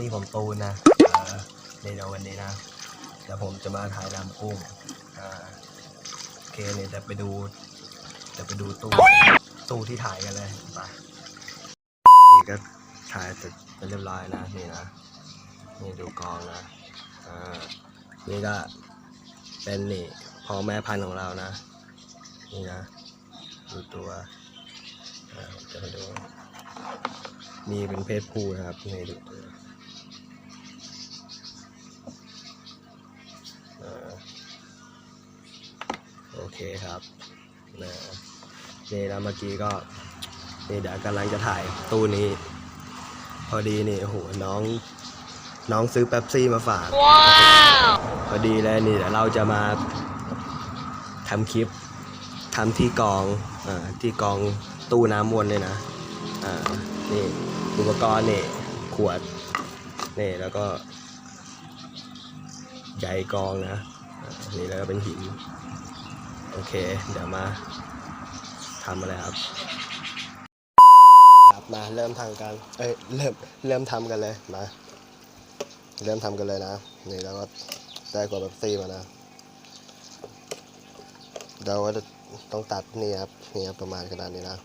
นี่ผมตูนนะในเดี๋ยววันนี้นะเดี๋ยวผมจะมาถ่ายรำกุ้งโอเคเนี่ยจะไปดูจะไปดูตู้ตู้ที่ถ่ายกันเลยไปนี่ก็ถ่ายเสร็จเป็นเรียบร้อยนะนี่นะนี่ดูกองนะอ่านี่ก็เป็นนี่พ่อแม่พันธุ์ของเรานะ นี่นะดูตัวอ่าจะไปดูนี่เป็นเพศผู้นะครับนี่ดูตัวอ่า โอเคครับนะนี่แล้วเมื่อกี้ก็นี่เดี๋ยวกำลังจะถ่ายตู้นี้ พอดีนี่โอ้โหน้อง น้องซื้อเป๊ปซี่มาฝากพอดีเลยนี่เดี๋ยวเราจะมาทำคลิปทำที่กองอาที่กองตู้น้ำวนเลยนะอ่านี่อุปกรณ์นี่ขวดนี่แล้วก็ ใยกองนะอ่านี่แล้วก็เป็นหิน โอเค เดี๋ยวมาทำอะไรครับครับมาเริ่มทำกันเอ้ยเริ่มเริ่มทำกันเลยมาเริ่มทำกันเลยนะ นี่แล้วก็ได้กว่าแบบซีมานะเราก็ต้องตัดนี่ครับนี่ครับประมาณขนาดนี้นะ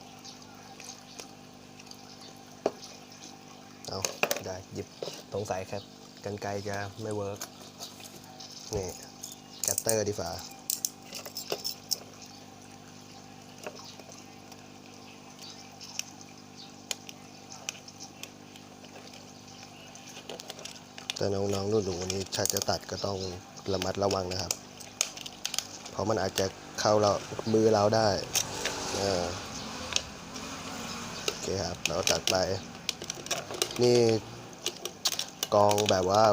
เอาได้หยิบสงสัยแค่กันไกลจะไม่เวิร์ก นี่แกตเตอร์ดีฝ่าแต่น้องๆหนูๆนี่ถ้าจะตัดก็ต้องระมัดระวังนะครับ เพราะมันอาจจะเข้าเรามือเราได้โอเคครับ เราตัดไป นี่กองแบบว่า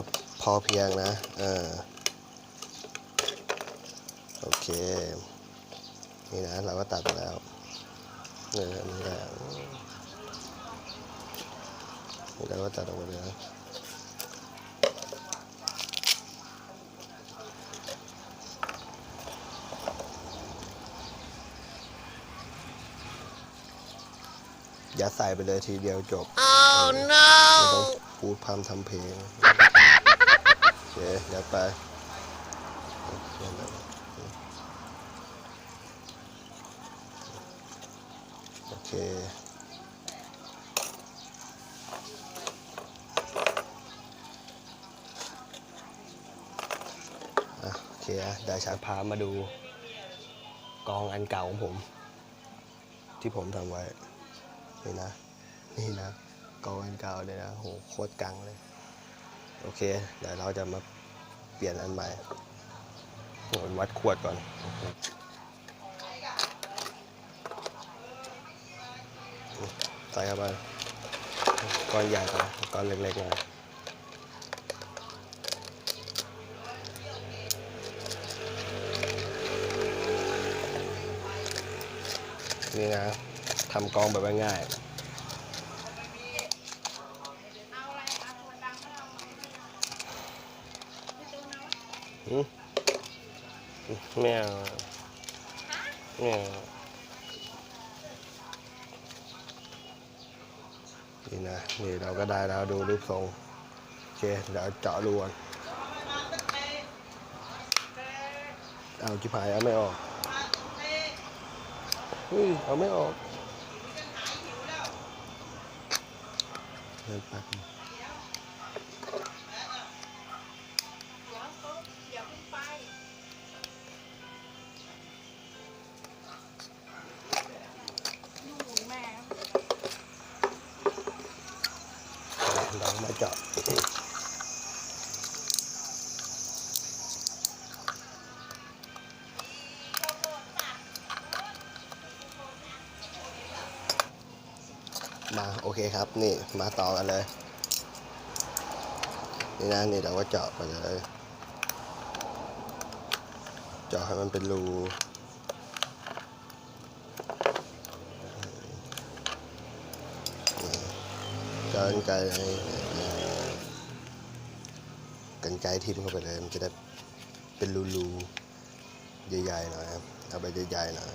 พอเพียงนะ เออ โอเค นี่นะเราก็ตัดไปแล้วเออนี่แหละนี่เราก็ตัดออกมาเลยนะอย่าใส่ไปเลยทีเดียวจบ oh no ไม่ต้องพูดพร่ำทำเพลงโอเคยัดไปโอ เคอะโอเคอะเดี๋ยวฉันพามาดูกองอันเก่าของผม ที่ผมทำไว้ นี่นะ นี่นะกองอันเก่าเลยนะโหโคตรกังเลย โอเค เดี๋ยวเราจะมาเปลี่ยนอันใหม่โหวัดขวดก่อน ใส่เข้าไปก้อนใหญ่ไปก้อนเล็กๆหน่อยนี่นะทำกองแบบง่ายๆหืมไม่เอาไม่เอา นี่นะนี่เราก็ได้แล้วดูรูปทรงโอเคเดี๋ยวเจาะรูก่อนเอาจิพายเอาไม่ออกเฮ้ยเอาไม่ออกเดินแป๊ จาะมาโอเคครับ นี่มาต่อกันเลย นี่นะนี่เราก็เจาะไปเลยเจาะให้มันเป็นรูเจาะกันไกลให้ กันไกทิมเข้าไปเลย มันจะได้เป็นรูๆใหญ่ๆหน่อยครับเอาไปใหญ่ๆหน่อย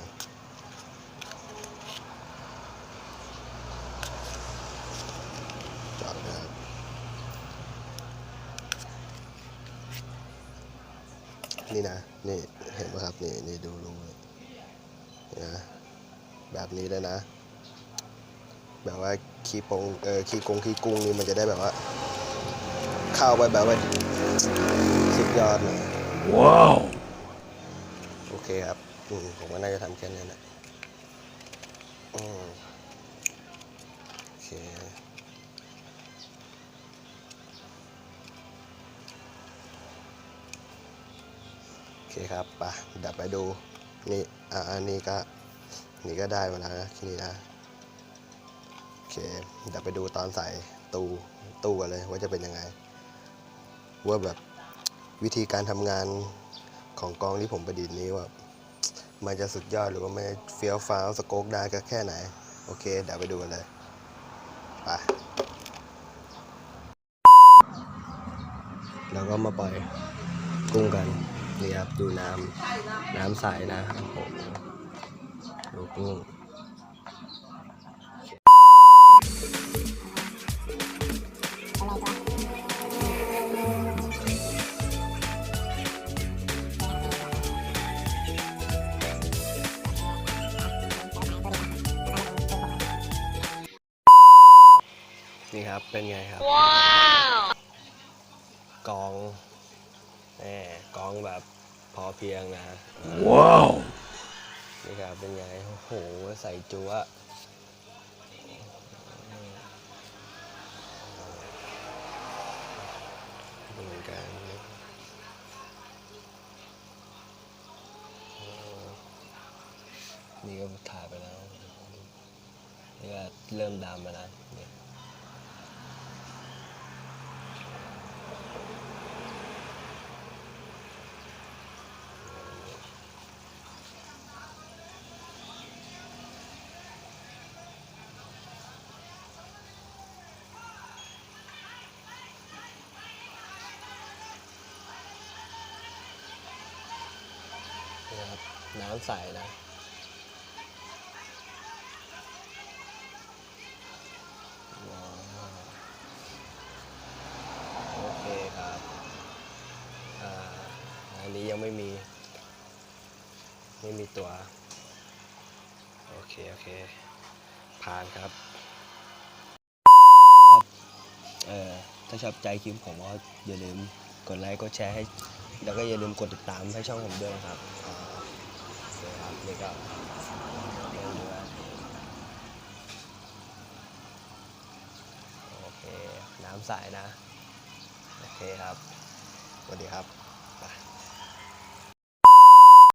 นี่นะนี่เห็นไหมครับนี่นี่ดูรูนะแบบนี้เลยนะ แบบว่าขี้ปงเออขี้กงขี้กุ้งนี่มันจะได้แบบว่า เข้าไปแบบว่า สุดยอดเลยว้าวโอเคครับอืมผมว่าน่าจะทำแค่นี้แหละอืมโอเคโอเคครับไปะเดี๋ยวไปดูนี่อ่าอันนี้ก็นี่ก็ได้มาแล้วนะทีนี้นะโอเคเดี๋ยวไปดูตอนใส่ตู้ตู้กันเลยว่าจะเป็นยังไง ว่าแบบวิธีการทำงานของกองที่ผมประดิษฐ์นี้ว่า มันจะสุดยอดหรือว่าไม่เฟี้ยวฟ้าวสโคกได้ก็แค่ไหน โอเค เดี๋ยวไปดูกันเลยไปแล้วก็มาปล่อยกุ้งกันนี่ครับดูน้ำน้ำใสนะโอ้โหดูกุ้ง ครับ เป็นไงครับ ว้าวกองแหมกองแบบพอเพียงนะ ว้าว นี่ครับ เป็นไง โอ้โห ใส่จัวดูเหมือนกันนี่ก็ถ่ายไปแล้ว นี่ก็เริ่มดำแล้วนะเนี่ย นะครับน้ำใสนะโอเคครับอันนี้ยังไม่มี ไม่มีตัว โอเค โอเค ผ่านครับเออถ้าชอบใจคลิปผมก็อย่าลืมกดไลค์กดแชร์ให้ แล้วก็อย่าลืมกดติดตามให้ช่องผมด้วยนะครับอ่าโอเคครับนี่ ก็โอเค น้ำใสนะ โอเคครับ สวัสดีครับ